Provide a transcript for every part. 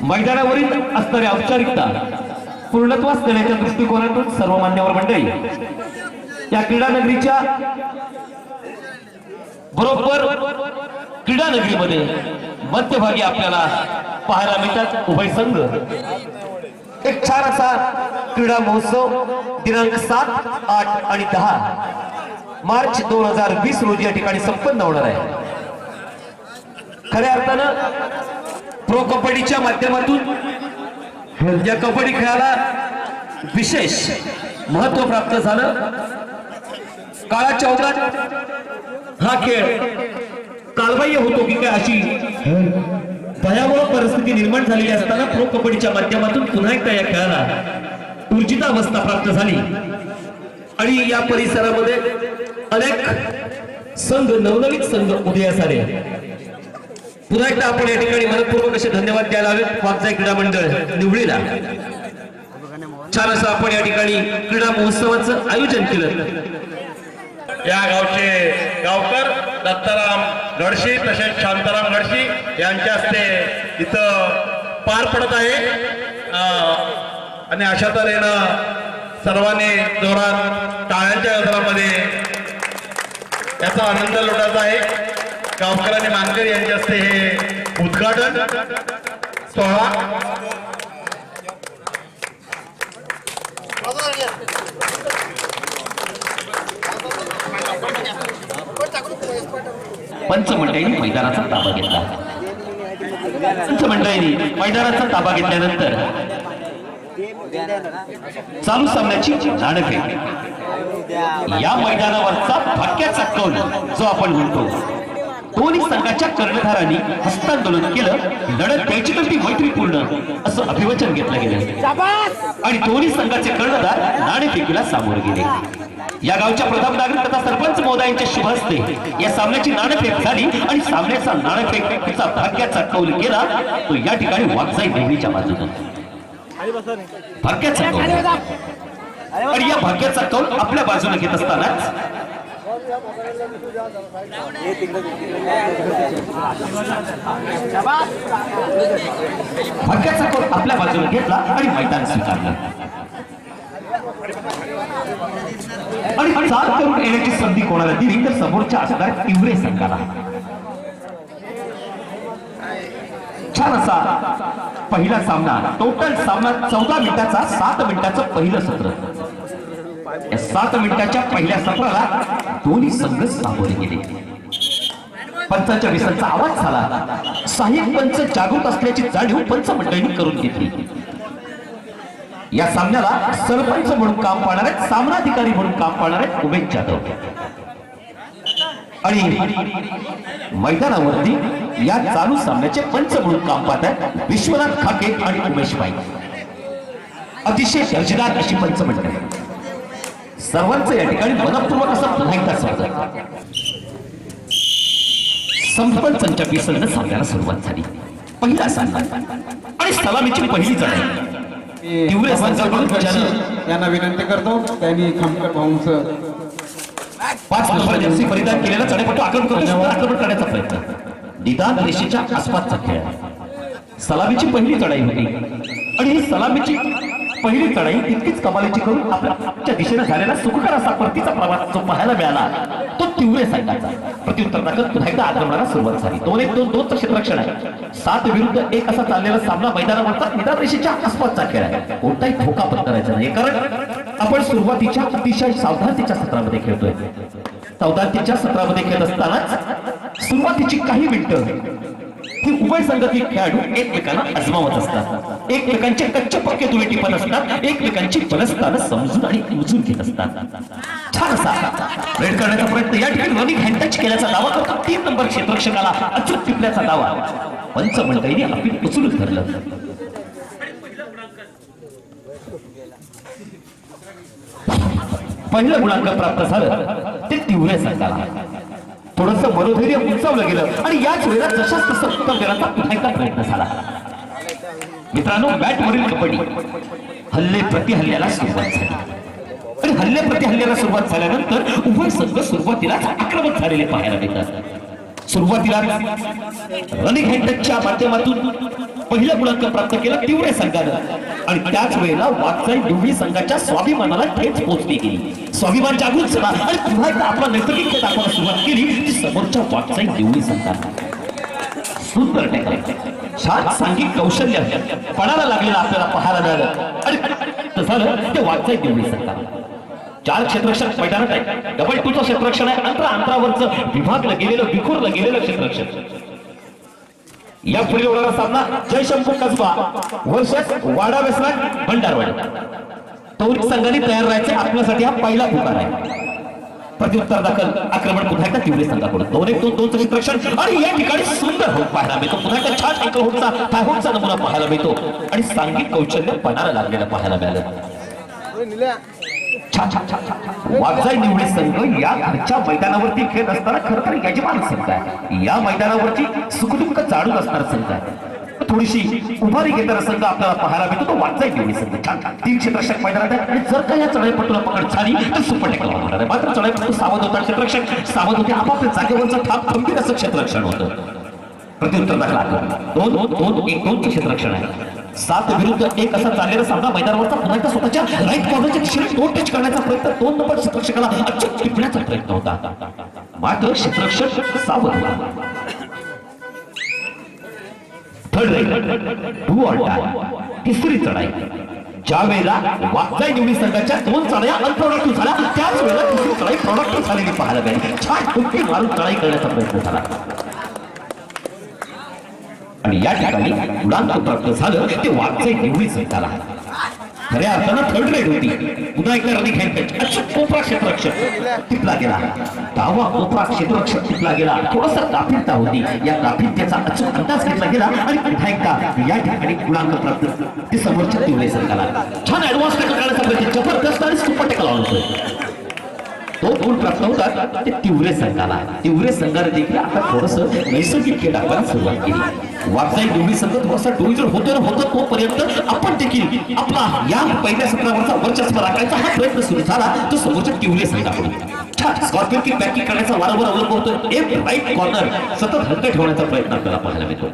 मैदानावरील असणारी औपचारिकता पूर्णत्वास देण्याच्या दृष्टिकोनातून सर्व मान्यवर मंडळी या क्रीडा नगरीच्या बरोबर क्रीडा नगरीमध्ये मध्यभागी आपल्याला पाहायला मिळतात उभय संघ. एक छान असा क्रीडा महोत्सव दिनांक सात आठ आणि दहा मार्च दोन हजार वीस रोजी या ठिकाणी संपन्न होणार आहे. खऱ्या अर्थानं प्रो कबड्डीच्या माध्यमातून या कबड्डी खेळाला विशेष महत्त्व प्राप्त झालं. काळा चौकात हा खेळ कालबाह्य होतो की काय अशी भयावह परिस्थिती निर्माण झालेली असताना प्रो कबड्डीच्या माध्यमातून पुन्हा एकदा या खेळाला ऊर्जिता अवस्था प्राप्त झाली. आणि या परिसरामध्ये अनेक संघ नवनवीन संघ उदयास आले. पुन्हा एकदा आपण या ठिकाणी मनपूर्वक असे धन्यवाद द्यायला हवेत. वागजाई क्रीडा मंडळ निवडीला. छान असं आपण या ठिकाणी क्रीडा महोत्सवाचं आयोजन केलं. या गावचे गावकर दत्ताराम गडशी तसेच शांताराम गडशी यांच्या हस्ते इथं पार पडत आहे. अं, आणि अशा तऱ्हेनं सर्वांनी जोरात टाळ्यांच्या गजरामध्ये याचा आनंद लुटायचा आहे. गावकर आणि मानकर यांच्या हस्ते हे उद्घाटन सोहळा. पंचमंडळींनी मैदानाचा ताबा घेतला. पंचमंडळींनी मैदानाचा ताबा घेतल्यानंतर चालू सामन्याची नाणेफेक या मैदानावरचा भाग्याचा कौल जो आपण म्हणतो दोन्ही संघाच्या कर्णधारांनी हस्तांदोलन केलं लढत द्यायची तर ती मैत्रीपूर्ण असं अभिवचन घेतलं गेलं. आणि दोन्ही संघाचे कर्णधार नाणेफेकीला सामोरे गेले. या गावच्या प्रथम नागरिक तथा सरपंच महोदयांच्या शुभ हस्ते या सामन्याची नाणेफेक झाली आणि सामन्याचा नाणेफेकीचा भाग्याचा कौल केला तो या ठिकाणी वागजाई देवीच्या बाजूने. भाग्याचा कौल आणि या भाग्याचा कौल आपल्या बाजूने घेत असतानाच भाग्याचा कोण आपल्या बाजूला घेतला आणि मैदान स्वीकारलं. आणि सात करून येण्याची संधी कोणाला दिली? तर समोरच्या असणार तिवरे संघाला. छान असा पहिला सामना. टोटल सामना चौदा मिनिटाचा सात मिनिटाचं पहिलं सत्र. या सात मिनिटाच्या पहिल्या सत्राला दोन्ही संघ सामोरे गेले. पंचाच्या विसांचा आवाज झाला. साहेब पंच जागृत असल्याची जाणीव पंच मंडळी करून घेतली. या सामन्याला सरपंच म्हणून काम पाहणार आहेत सामनाधिकारी म्हणून काम पाहणार आहेत उमेश जाधव. आणि मैदानावरती या चालू सामन्याचे पंच म्हणून काम पाहत आहेत विश्वनाथ खाके आणि उमेश बाई अतिशय दर्जेदार अशी पंच मंडळी सर्वांचं या ठिकाणी मनपूर्वक असं पुन्हा एकदा स्वागत. संपंचांच्या पिसळनं सामन्याला सुरुवात झाली. पहिला सामना. आणि सलामीची पहिली चढाई यांना विनंती करतो त्यांनी खामकर भाऊंचं पाच नंबर जर्सी परिधान केलेला चढेपट्टू आक्रमण करतो आक्रमण करण्याचा प्रयत्न. निदान रेषेच्या आसपासचा खेळ. सलामीची पहिली चढाई होती. आणि ही सलामीची पहिली चढाई तितकीच कमालीची करून आपल्या दिशेने झालेला सुखकर असा परतीचा प्रवास जो पाहायला मिळाला तो तीव्र संघाचा प्रत्युत्तर दाखल पुन्हा एकदा आक्रमणाला सुरुवात झाली. दोन एक दोन दोनचं क्षेत्ररक्षण आहे. सात विरुद्ध एक असा चाललेला सामना मैदानावरचा निदान रेषेच्या आसपासचा खेळ आहे. कोणताही धोका पत्करायचा नाही कारण आपण सुरुवातीच्या अतिशय सावधानतेच्या सत्रामध्ये खेळतोय. सावधानतेच्या सत्रामध्ये खेळत असतानाच सुरुवातीची काही मिनिटं ही उभय संघातील खेळाडू एकमेकांना अजमावत असतात. एकमेकांचे कच्चे पक्के दुवे टिपत असतात. एकमेकांची बलस्थानं समजून आणि उजून घेत असतात. छान असा करण्याचा प्रयत्न या ठिकाणी रनिंग हँडटच केल्याचा दावा करतो. तीन नंबर क्षेत्रक्षकाला अचूक टिपल्याचा दावा. पंच मंडळीने अपील उचलून धरलं. पहिलं गुणांक प्राप्त झालं. ते तीव्र संघाला. थोडस मनोधैर्य उंचावलं गेलं. आणि याच वेळेला जशाच तसं उत्तर देण्याचा पुन्हा प्रयत्न झाला. मित्रांनो बॅटवरील कबड्डी हल्ले प्रति हल्ल्याला सुरुवात झाली. आणि हल्ले प्रति हल्ल्याला सुरुवात झाल्यानंतर उभय संघ सुरुवातीलाच आक्रमक झालेले पाहायला मिळतात. सुरुवातीला रनिंग हँडच्या माध्यमातून पहिलं गुणांक प्राप्त केला तीव्र संघानं. आणि त्याच वेळेला वागचाई दोन्ही संघाच्या स्वाभिमानाला ठेच पोहोचली गेली. स्वाभिमान जागृत झाला आणि पुन्हा एकदा आपला नैसर्गिक खेळ दाखवायला सुरुवात केली ती समोरच्या वागचाई देवळी सांगतात सुंदर छान सांघिक कौशल्य पणाला लागलेलं आपल्याला पाहायला मिळालं. आणि झालं ते वागचाई देवळी सांगतात चार क्षेत्रक्षण मैदानात आहे डबल टूचं क्षेत्रक्षण आहे. अंतरा अंतरावरचं विभागलं गेलेलं विखुरलं गेलेलं क्षेत्रक्षण या पुढील होणारा सामना जयशंकर कसबा वर्षात वाडा वेसला भंडारवाडी. तौरिक संघाने तयार राहायचे आपल्यासाठी हा पहिला पुकार आहे. प्रत्युत्तर दाखल आक्रमण पुन्हा एकदा तिवरे संघाकडून. दोन एक दोन दोनचं क्षेत्ररक्षण आणि या ठिकाणी सुंदर होत पाहायला मिळतो. पुन्हा एकदा छान एकल होटचा थायहोटचा नमुना पाहायला मिळतो. आणि सांघिक कौशल्य पणाला लागलेलं पाहायला मिळालं. छान वागजाई निवडी संघ या घरच्या मैदानावरती खेळत असताना खरं तर यजमान संघ आहे. या मैदानावरची सुखदुःख जाणून असणार संघ आहे. थोडीशी उभारी घेणारा संघ आपल्याला पाहायला मिळतो. तो वागजाई निवडी संघ. छान. तीनशे तीन मैदानात आहे. आणि जर का या चढाईपट्टूला पकड झाली तर सुपर टेकला होणार आहे. मात्र चढाईपट्टू सावध होता. क्षेत्ररक्षक सावध होते. आपापल्या जागेवरचं ठाप खंबीर असं क्षेत्ररक्षण होतं. प्रत्युत्तर दाखल. दोन दोन दोन एक दोनचं क्षेत्ररक्षण आहे. सात विरुद्ध एक असा चाललेला सामना मैदानावरचा. पुन्हा एकदा स्वतःच्या राईट कॉर्नरच्या दिशेने दोन टच करण्याचा प्रयत्न. दोन नंबर क्षेत्ररक्षकाला अचूक टिपण्याचा प्रयत्न होता. मात्र क्षेत्ररक्षक सावध थर्ड राईट टू ऑल तिसरी चढाई ज्या वेळेला वागजाई निवडी संघाच्या दोन चढाया अनप्रोडक्टिव्ह झाल्या त्याच वेळेला तिसरी चढाई प्रोडक्टिव्ह झालेली पाहायला मिळाली छान डुबकी मारून चढाई करण्याचा प्रयत्न झाला आणि या ठिकाणी उडान झालं ते वागचे निवडी संघाला खऱ्या अर्थानं थर्ड रेड होती. पुन्हा एकदा रनिंग हँड अच्छा कोपरा क्षेत्ररक्षक टिपला गेला. दहावा कोपरा क्षेत्ररक्षक टिपला गेला. थोडासा गाफिलता होती. या गाफिलतेचा अचूक अंदाज घेतला गेला आणि पुन्हा एकदा या ठिकाणी गुणांक प्राप्त. ते समोरच्या तिवले सरकारला छान ऍडव्हान्स टेकल करण्याचा प्रयत्न. जबरदस्त आणि सुपर टेकल होतोय तो गुण प्राप्त होतात ते तिवरे संघाला. तिवरे संघाने देखील आता थोडस नैसर्गिक खेळ आपण सुरुवात केली. वागजाई दोन्ही संघ डोळी जर होतो ना होतो तोपर्यंत आपण देखील आपला या पहिल्या सत्रावरचा वर्चस्व राखायचा हा प्रयत्न सुरू झाला तो समोरच्या टिवले संघाकडून छान स्कॉर्पिओन की पॅकिंग करण्याचा वारंवार अवलंब होतो एक राईट कॉर्नर सतत हलकं ठेवण्याचा प्रयत्न आपल्याला पाहायला मिळतो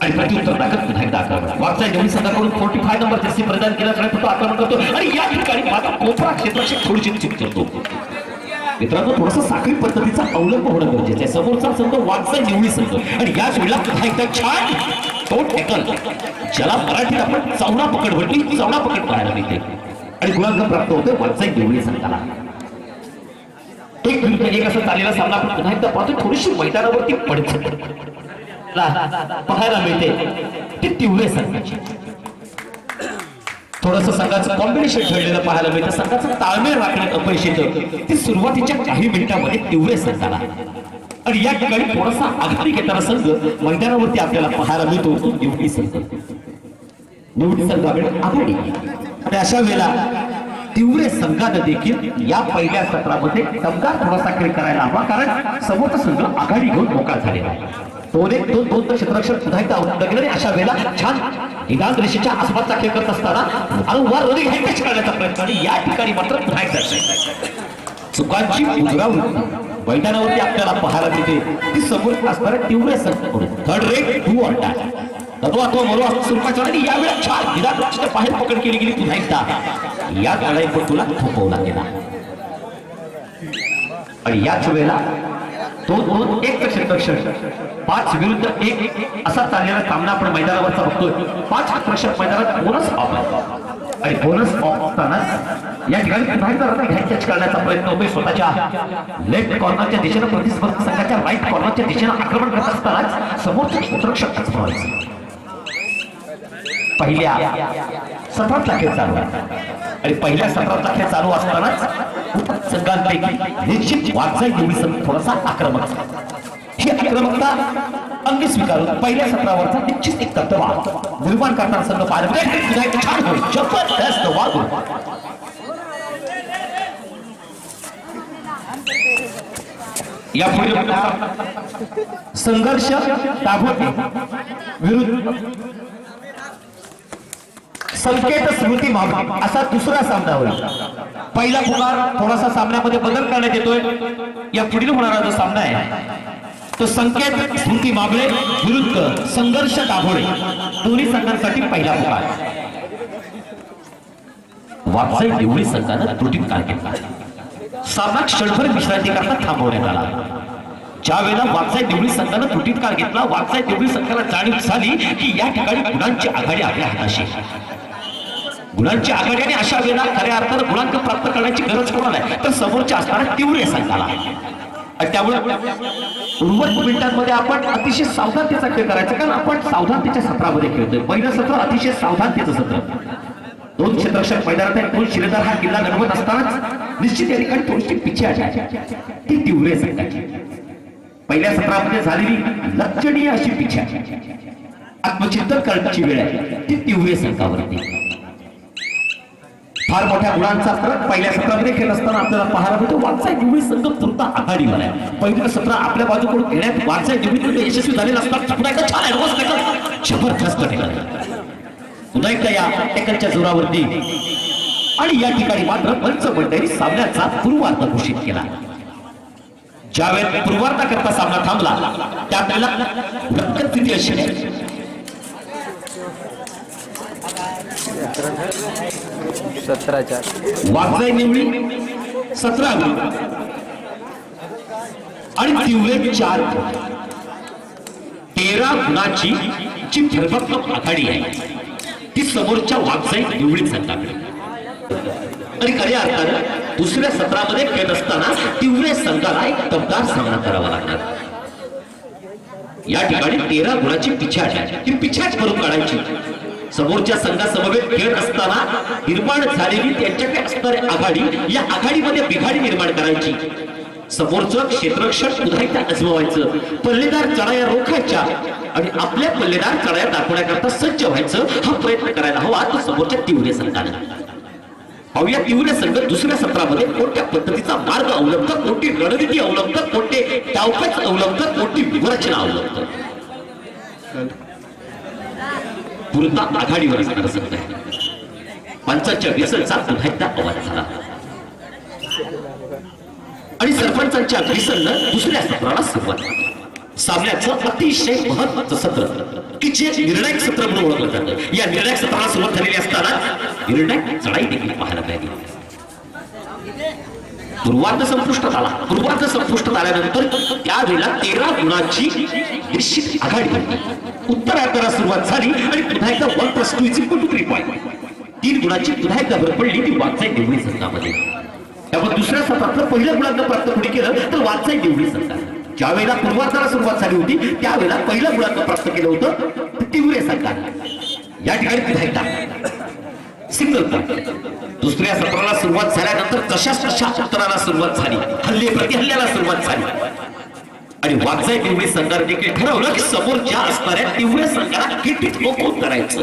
आणि प्रत्युत्तर दाखल पुन्हा एकदा आक्रमण वागचा जेवढी संघाकडून फोर्टी फाय नंबर जर्सी प्रदान केला जाणार तो आक्रमण करतो आणि या ठिकाणी माझा कोपरा क्षेत्राशी थोडीशी चूक करतो मित्रांनो थोडस साखळी पद्धतीचा अवलंब होणं गरजेचं आहे. समोरचा संघ वागचा निवडी संघ. आणि याच वेळेला पुन्हा एकदा छान तो टॅकल ज्याला मराठीत आपण चवणा पकड म्हटली चवणा पकड पाहायला मिळते आणि गुणांक प्राप्त होतो वाचाय निवडी संघाला. एक विरुद्ध एक असं चाललेला सामना आपण पुन्हा एकदा पाहतो थोडीशी मैदानावरती पडत पाहायला मिळते. ती तीव्र संघाची. थोडस संघाचं कॉम्बिनेशन ठेवलेलं पाहायला मिळतं. संघाचं ताळमेळ राखण्यात अपयश येतं. ती सुरुवातीच्या काही मिनिटांमध्ये तीव्र संघाला आणि या ठिकाणी थोडासा आघाडी घेताना संघ मैदानावरती आपल्याला पाहायला मिळतो. तो निवडी संघ. निवडी संघाकडे आघाडी. आणि अशा वेळेला तीव्र संघानं देखील या पहिल्या सत्रामध्ये दमदार थोडासा खेळ करायला हवा. कारण समोरचा संघ आघाडी घेऊन मोकळा झालेला आहे. दोन एक दोन दोन क्षेत्ररक्षण पुन्हा एकदा अशा वेळेला छान निदान रेषेच्या आसपासचा खेळ करत असताना वारंवार रनिंग हँडच करण्याचा प्रयत्न आणि या ठिकाणी मात्र नाही एकदा चुकांची उजरावून मैदानावरती आपल्याला पाहायला मिळते ती समोर असणाऱ्या तीव्र संघाकडून थर्ड रेट टू ऑन तत्व अथवा मरो स्वरूपाच्या आणि यावेळेस छान निदान रेषेच्या बाहेर पकड केली गेली पुन्हा एकदा या लढाईपटूला थोपवला गेला आणि याच वेळेला दोन दोन एक क्षेत्रक्षण पाच विरुद्ध एक. असा चाललेला सामना आपण मैदानावरचा बघतोय. पाच क्षेत्ररक्षक मैदानात बोनस ऑफ आणि बोनस ऑफ असताना या ठिकाणी पुन्हा एकदा करण्याचा प्रयत्न होतोय स्वतःच्या लेफ्ट कॉर्नरच्या दिशेनं प्रतिस्पर्धी संघाच्या राईट कॉर्नरच्या दिशेनं आक्रमण करत असतानाच समोरचं क्षेत्रक्षक पळायचं पहिल्या सत्रातला खेळ चालू आणि पहिल्या सत्रातला खेळ चालू असतानाच सगळ्यांपैकी निश्चित वागजाई देवी संघ थोडासा आक्रमक. ही आक्रमकता अंगी स्वीकारून पहिल्या सत्रावरचा निश्चित एक तत्वा निर्माण करणारा संघ पारंपरिक छान होईल. जबरदस्त वागून यापुढे संघर्ष दाभोटे विरुद्ध संकेत स्मृती मामा असा दुसरा सामना होईल. पहिला पुकार थोडासा सामन्यामध्ये बदल करण्यात येतोय. या पुढील होणारा जो सामना आहे तो संकेत स्मृती माबळे विरुद्ध संघर्ष दाभोळे. दोन्ही संघांसाठी पहिला पुकार. वापसाई देवळी संघानं त्रुटीत काळ घेतला. सामना क्षणभर विश्रांती करता थांबवण्यात आला. ज्या वेळेला वागसाई देवळी संघानं त्रुटीत काळ घेतला वागसाई देवळी संघाला जाणीव झाली की या ठिकाणी गुणांची आघाडी आपल्या हाताशी. गुणांची आघाडी आणि अशा वेळेला खऱ्या अर्थानं गुणांक प्राप्त करण्याची गरज कोणाला आहे? तर समोरच्या असणाऱ्या तीव्र संघाला. आहे. आणि त्यामुळे उर्वरित मिनिटांमध्ये आपण अतिशय सावधानतेचा खेळ करायचा कारण आपण सावधानतेच्या सत्रामध्ये खेळतोय. पहिलं सत्र अतिशय सावधानतेचं सत्र. दोन क्षेत्रक्षक मैदानात आहेत. दोन शिलेदार हा किल्ला लढवत असतानाच निश्चित या ठिकाणी थोडीशी पिछे ती तीव्र सांगायची पहिल्या सत्रामध्ये झालेली लक्षणीय अशी पिछा आत्मचिंतन करण्याची वेळ आहे. ती तीव्र संघावरती. फार मोठ्या गुणांचा फरक पहिल्या सत्रामध्ये खेळ असताना आपल्याला पाहायला मिळतो. वागसाई युवी संघ पुरता आघाडीवर आहे पहिलं सत्र आपल्या बाजूकडून घेण्यात वागसाई दिवळी यशस्वी झालेलं असतात. पुन्हा एकदा छान ऍडव्हान्स टेकल जबरदस्त टेकल पुन्हा एकदा या टेकलच्या जोरावरती. आणि या ठिकाणी मात्र पंच मंडळी सामन्याचा पूर्वार्थ घोषित केला. ज्यावेळेस पूर्वार्था करता सामना थांबला त्यावेळेला रक्कत स्थिती अशी नाही सतरा चार वागजाई निवडी सतरा आणि तिवरे चार. तेरा गुणाची जी फरफक्त आघाडी आहे ती समोरच्या वागजाई निवडीत संघाकडे. आणि खऱ्या अर्थानं दुसऱ्या सत्रामध्ये खेळत असताना तिवरे संघाला एक तबदार सामना करावा लागणार. या ठिकाणी तेरा गुणाची पिछाट आहे. ती पिछाट करून काढायची. समोरच्या संघासमवेत खेळत असताना निर्माण झालेली त्यांच्याकडे असणारी आघाडी या आघाडीमध्ये बिघाडी निर्माण करायची. समोरचं क्षेत्रक्षण पुन्हा एकदा अजमावायचं. पल्लेदार चढाया रोखायच्या आणि आपल्या पल्लेदार चढाया दाखवण्याकरता सज्ज व्हायचं हा प्रयत्न करायला हवा तो समोरच्या तीव्र संघाने. पाहूया तीव्र संघ दुसऱ्या सत्रामध्ये कोणत्या पद्धतीचा मार्ग अवलंबत कोणती रणनीती अवलंबत कोणते डावपेच अवलंबत कोणती व्यूहरचना अवलंबत. पुरता आघाडीवर असणारा संघ आहे पंचांच्या व्यसनचा पुन्हा एकदा आवाज झाला. आणि सरपंचांच्या व्यसननं दुसऱ्या सत्राला सुरुवात सामन्याचं अतिशय महत्वाचं सत्र की जे निर्णायक सत्र म्हणून ओळखलं जातं. या निर्णायक सत्राला सुरुवात झालेली असताना निर्णायक चढाई देखील पाहायला मिळाली. पूर्वार्ध संपुष्टात आला पूर्वार्ध संपुष्टात आल्यानंतर त्यावेळेला तेरा गुणाची निश्चित आघाडी. उत्तरार्धाला सुरुवात झाली आणि पुन्हा एकदा one plus two is equal to three point तीन गुणाची पुन्हा एकदा भर पडली ती वाचाय देवळी संघामध्ये. त्यामुळे दुसऱ्या सत्रातलं पहिल्या गुणांना प्राप्त कोणी केलं तर वागचाई देवळी संघ. ज्या वेळेला पूर्वार्धाला सुरुवात झाली होती त्यावेळेला पहिलं गुणांक प्राप्त केलं होतं तिवरे तीव्र या ठिकाणी पुन्हा एकदा सिंगल पॉईंट दुसऱ्या सत्राला सुरुवात झाल्यानंतर तशाच तशा सत्राला सुरुवात झाली? हल्ले प्रतिहल्ल्याला सुरुवात झाली. आणि वाचाय तीव्र संघाने देखील ठरवलं की समोरच्या असणाऱ्या तीव्र संघाला किती ठोकून करायचं.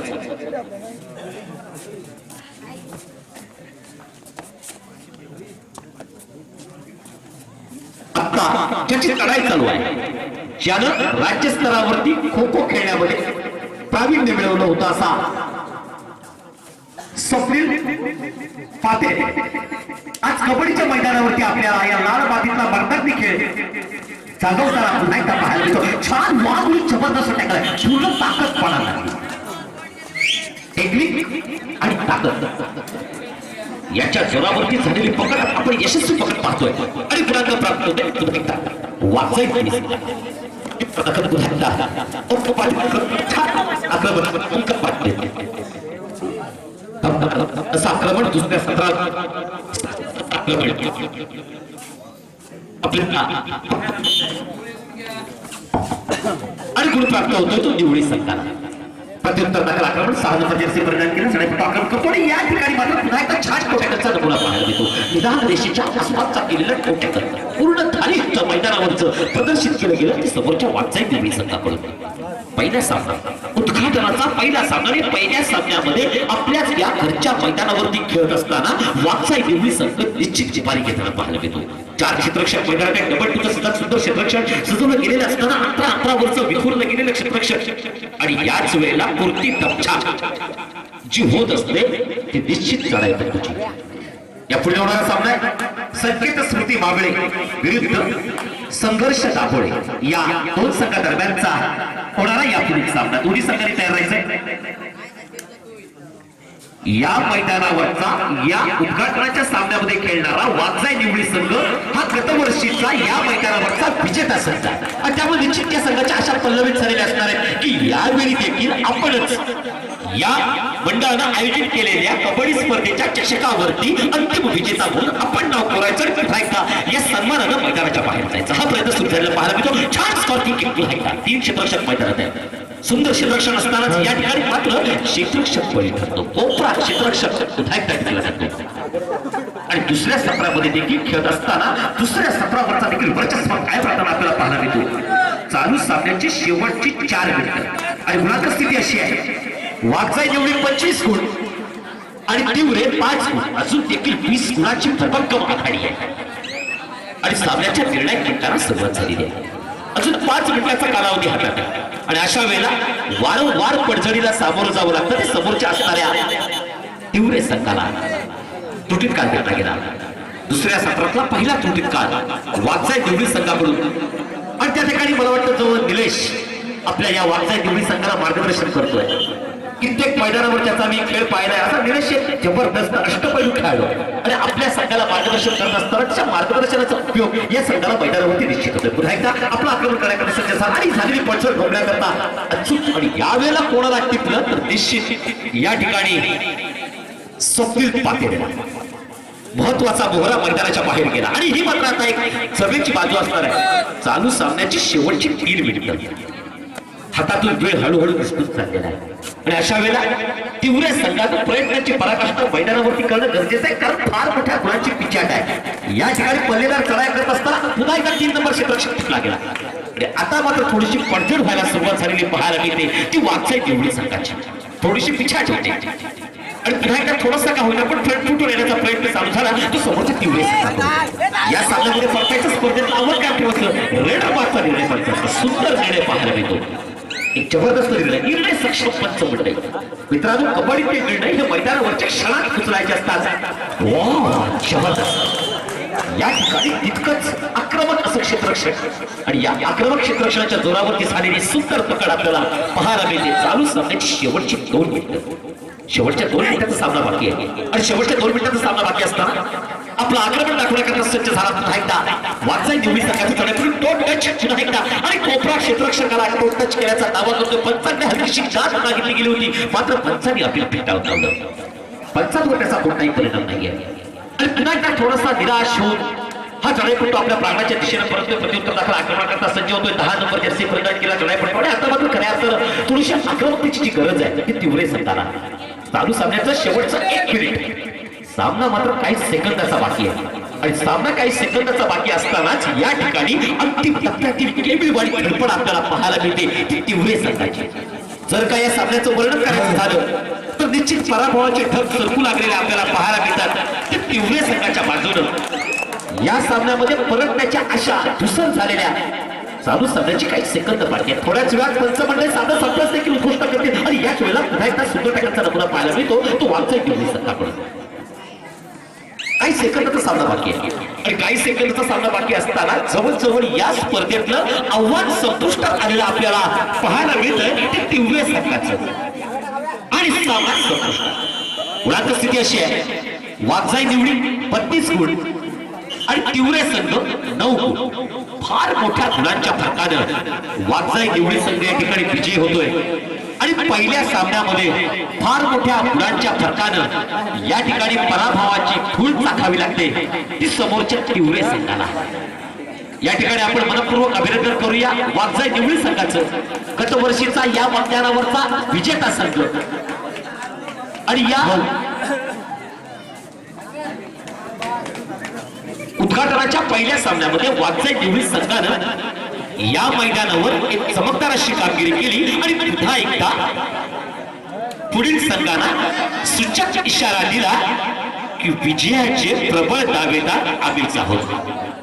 आता लढाई चालू आहे. ज्यानं राज्य स्तरावरती खो खो खेळण्यामध्ये प्रावीण्य मिळवलं होतं असा स्वप्नील पाते आज कबड्डीच्या मैदानावरती आपल्याला या लाल बाबीतला बरकती खेळ. जागवताना पुन्हा एकदा पाहायला मिळतो. छान मागुली जबरदस्त टाकलाय पूर्ण ताकद पडायला टेक्निक आणि ताकद. याच्या जोरावरती झालेली पकड आपण यशस्वी पकड पाहतोय. आणि गुणांक प्राप्त होते पुन्हा एकदा वाचाय प्रथम पुन्हा एकदा औपचारिक छान आक्रमण. अंक पाडते आक्रमण दुसऱ्या सत्रात. आक्रमण आपल्याला आणि गुण प्राप्त होतोय तो निवडी संघाला प्रत्युत्तर दाखल आक्रमण सहानुभूती असे परिणाम केला सडेपट्टा आक्रमण करतो? आणि या ठिकाणी मात्र पुन्हा एकदा छान कोट्याकरचा नमुना पाहायला मिळतो. निदान रेषेच्या आसपासचा केलेला कोट्याकर पूर्णतः थाली मैदानावरचं प्रदर्शित केलं गेलं ते समोरच्या वाटचाई देवी संघाकडून पहिला सामना उद्घाटनाचा पहिला सामना आणि पहिल्या सामन्यामध्ये आपल्याच या घरच्या मैदानावरती खेळत असताना वागसाई देवी संघ निश्चित जिपारी घेताना पाहायला मिळतो. चार क्षेत्रक्षक मैदानाच्या डबल टूचं सुद्धा सुंदर क्षेत्ररक्षण सजवलं गेलेलं असताना अठरा अठरा वर्ष विखुरलं गेलेलं क्षेत्रक्षक आणि याच वेळेला कुर्ती तपछा जी होत असते ते निश्चित चढाई या पुढे होणारा सामना संकेत स्मृती मावळे विरुद्ध संघर्ष दाभोळे. या दोन संघादरम्यानचा होणारा या पुढील सामना. दोन्ही संघाने तयार राहायचंय. या मैदानावरचा या उद्घाटनाच्या सामन्यामध्ये खेळणारा वागजाय निवडी संघ हा गतवर्षीचा या मैदानावरचा विजेता संघ आहे. आणि त्यामुळे निश्चित या संघाच्या अशा पल्लवित झालेल्या असणार आहे की यावेळी देखील आपणच या मंडळानं आयोजित केलेल्या कबड्डी स्पर्धेच्या चषकावरती अंतिम विजेता म्हणून आपण नाव कोरायचं ठरायचा या सन्मानानं मैदानाच्या बाहेर जायचं. हा प्रयत्न सुरू झालेला पाहायला मिळतो. छान स्कॉर किक पुन्हा तीन क्षेत्रक्षक मैदानात आहे सुंदर क्षेत्रक्षण असतानाच या ठिकाणी मात्र क्षेत्रक्षक बळी ठरतो. कोपरा क्षेत्रक्षक पुन्हा एकदा जातो आणि दुसऱ्या सत्रामध्ये देखील खेळत असताना दुसऱ्या सत्रावरचा देखील वर्चस्व काय प्रकार आपल्याला पाहायला मिळतो. चालू सामन्याची शेवटची चार मिनिटं. आणि मुळात स्थिती अशी आहे. वाचाय जेवढी पंचवीस गुण आणि तिवरे पाच गुण. अजून देखील वीस गुणाची भरभक्कम आघाडी आहे. आणि सामन्याच्या निर्णय मिनिटांना सुरुवात झालेली आहे. अजून पाच मिनिटाचा कालावधी हातात आणि अशा वेळेला वारंवार पडझडीला सामोरं जावं लागतं. ते समोरच्या असणाऱ्या तिवरे संघाला तुटीत काल घेता गेला. दुसऱ्या सत्रातला पहिला तुटीत काल वाचाय देवळी संघाकडून. आणि त्या ठिकाणी मला वाटतं जवळ निलेश आपल्या या वाचाय देवळी संघाला मार्गदर्शन करतोय. कित्येक मैदानावर त्याचा मी खेळ पाहिलाय. असा निलेश जबरदस्त अष्टपैलू खेळाडू. आणि आपल्या संघाला मार्गदर्शन करत असताना मार्गदर्शनाचा उपयोग या संघाला मैदानावरती निश्चित होतो. पुन्हा एकदा आपलं आक्रमण करण्याकडे सज्ज झाला आणि झालेली पडसर ढोबण्याकरता अचूक आणि यावेळेला कोणाला टिपलं तर निश्चित या ठिकाणी स्वप्नील पाटील. महत्त्वाचा मोहरा मैदानाच्या बाहेर गेला. आणि ही मात्र आता एक सभेची बाजू असणार आहे. चालू सामन्याची शेवटची तीन मिनिटं. हातातला वेळ हळूहळू विस्तृत चाललेला आहे. आणि अशा वेळेला तीव्र संघात प्रयत्नाची पराकाष्ठा मैदानावरती करणं गरजेचं आहे कारण फार मोठ्या गुणांची पिचाट आहे. या ठिकाणी पल्लेदार चढाई करत असताना पुन्हा एकदा तीन नंबर क्षेत्ररक्षक टिकला गेला. आणि आता मात्र थोडीशी पडझड व्हायला सुरुवात झालेली पाहायला मिळते ती वाचाय निवडी संघाची. थोडीशी पिछाट होते. आणि पुन्हा एकदा थोडासा का होईना पण फ्रंट फुटून येण्याचा प्रयत्न चालू झाला. तो समोरच्या तीव्र या सामन्यामध्ये परतायच्या स्पर्धेत आवड काय ठेवत रेड मारचा निर्णय पंचाचा सुंदर निर्णय पाहायला मिळतो. एक जबरदस्त निर्णय. निर्णय सक्षम पंच मंडळी मित्रांनो कबड्डीचे निर्णय हे मैदानावरच्या क्षणात उचलायचे असतात. जबरदस्त. या ठिकाणी तितकंच आक्रमक असं क्षेत्रक्षण आणि या आक्रमक क्षेत्रक्षणाच्या जोरावरती झालेली सुंदर पकड आपल्याला पाहायला मिळते. चालू सामन्याची शेवटची दोन मिनिटं. शेवटच्या दोन मिनिटाचा सामना बाकी आहे. आणि शेवटच्या दोन मिनिटाचा सामना बाकी असताना आपलं आक्रमण दाखवण्याकरता सज्ज झाला पुन्हा एकदा. वाचाय निवडी संघाची चढाई तो टच पुन्हा एकदा. आणि कोपरा क्षेत्ररक्षकाला तो टच केल्याचा दावा करतो पंचांनी हलकीशी जात मागितली गेली होती. मात्र पंचांनी अपील फेटाळून लावलं. पंचांवर त्याचा कोणताही परिणाम नाहीये. आणि पुन्हा एकदा थोडासा निराश होऊन हा चढाईपट्टू आपल्या प्राणाच्या दिशेने. परत प्रत्युत्तर दाखल आक्रमण करता सज्ज होतोय. दहा नंबर जर्सी परिणाम केला. चढाईपट्टू आणि आता मात्र खऱ्या अर्थानं थोडीशी आक्रमकतेची जी गरज आहे ती तीव्र संताला चालू सामन्याचा शेवटचा एक मिनिट सामना मात्र काही सेकंदाचा बाकी आहे. आणि सामना काही सेकंदाचा बाकी असतानाच या ठिकाणी अंतिम टप्प्यातील केबिलवाडी धडपड आपल्याला पाहायला मिळते. ती तीव्र संघाची जर का या सामन्याचं वर्णन करायचं झालं तर निश्चित पराभवाचे ठग सरकू लागलेले आपल्याला पाहायला मिळतात. ते तीव्र संघाच्या बाजूनं. या सामन्यामध्ये परतण्याच्या आशा धुसर झालेल्या चालू सामन्याची काही सेकंद बाकी आहेत. थोड्याच वेळात पंचमंडळ साधं संपलाच देखील उद्घोषणा करते आणि याच वेळेला पुन्हा एकदा सुंदर टक्क्यांचा नमुना पाहायला मिळतो. तो वागचा घेऊन पडतो काही सेकंदाचा सामना बाकी आहे. काही सेकंदाचा सामना बाकी असताना जवळजवळ या स्पर्धेतलं आव्हान संपुष्टात आलेलं आपल्याला पाहायला मिळतंय. ते तीव्र संघाचं. आणि सामान संपुष्टात मुळात स्थिती अशी आहे. वागजाई निवडी बत्तीस गुण. आणि तीव्र संघ नऊ गुण. फार मोठ्या गुणांच्या फरकानं वागजाई निवडी संघ या ठिकाणी विजयी होतोय. आणि पहिल्या सामन्यामध्ये फार मोठ्या गुणांच्या फरकानं या ठिकाणी पराभवाची खूळ चाखावी लागते. ती समोरच्या तिवरे संघाला. या ठिकाणी आपण मनपूर्वक अभिनंदन करूया. वागजाई निवडी संघाचं. गतवर्षीचा या मैदानावरचा विजेता संघ. आणि या उद्घाटनाच्या पहिल्या सामन्यामध्ये वागजाई निवडी संघानं या मैदानावर एक चमकदार अशी कामगिरी केली आणि पुन्हा एकदा पुढील संघाला सूचक इशारा दिला की विजयाचे प्रबळ दावेदार आम्हीच आहोत